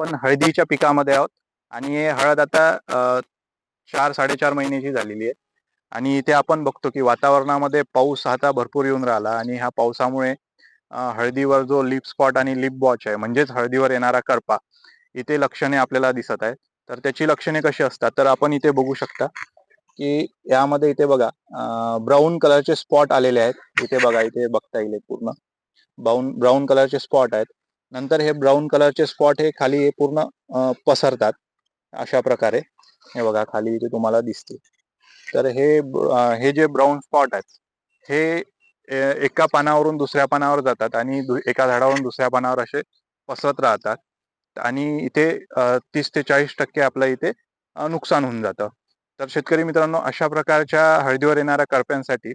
आपण हळदीच्या पिकामध्ये आहोत. आणि हे हळद आता चार साडेचार महिन्याची झालेली आहे. आणि इथे आपण बघतो की वातावरणामध्ये पाऊस आता भरपूर येऊन राहिला. आणि ह्या पावसामुळे हळदीवर जो लिप स्पॉट आणि लिप बॉच आहे म्हणजेच हळदीवर येणारा करपा इथे लक्षणे आपल्याला दिसत आहेत. तर त्याची लक्षणे कशी असतात? तर आपण इथे बघू शकता की यामध्ये इथे बघा ब्राऊन कलरचे स्पॉट आलेले आहेत. इथे बघा इथे बघता येईल पूर्ण. ब्राऊन ब्राऊन कलरचे स्पॉट आहेत. नंतर हे ब्राऊन कलरचे स्पॉट हे खाली हे पूर्ण पसरतात अशा प्रकारे. हे बघा खाली इथे तुम्हाला दिसते. तर हे हे जे ब्राऊन स्पॉट आहेत हे एका पानावरून दुसऱ्या पानावर जातात आणि एका झाडावरून दुसऱ्या पानावर असे पसरत राहतात. आणि इथे तीस ते चाळीस टक्के आपलं इथे नुकसान होऊन जातं. तर शेतकरी मित्रांनो अशा प्रकारच्या हळदीवर येणाऱ्या करप्यांसाठी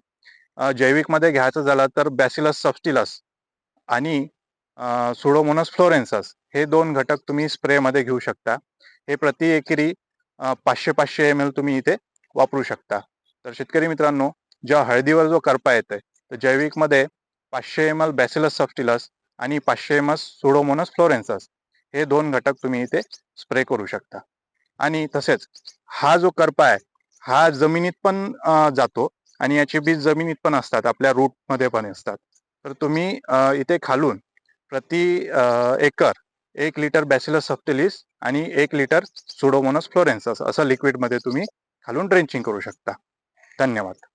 जैविकमध्ये घ्यायचं झालं तर बॅसिलस सबस्टिलस आणि सुडोमोनस फ्लोरेन्सस हे दोन घटक तुम्ही स्प्रेमध्ये घेऊ शकता. हे प्रति एकरी पाचशे पाचशे एम एल तुम्ही इथे वापरू शकता. तर शेतकरी मित्रांनो ज्या हळदीवर जो करपा येतोय तर जैविकमध्ये पाचशे एम एल बॅसिलस सफ्टिलस आणि पाचशे एम एल सुडोमोनस फ्लोरेन्सस हे दोन घटक तुम्ही इथे स्प्रे करू शकता. आणि तसेच हा जो करपा आहे हा जमिनीत पण जातो आणि याची बीज जमिनीत पण असतात आपल्या रूटमध्ये पण असतात. तर तुम्ही इथे खालून प्रति एकर एक लिटर बॅसिलर सप्तेलिस आणि एक लिटर सुडोमोनस फ्लोरेन्सस असं लिक्विडमध्ये तुम्ही खालून ड्रेंचिंग करू शकता. धन्यवाद.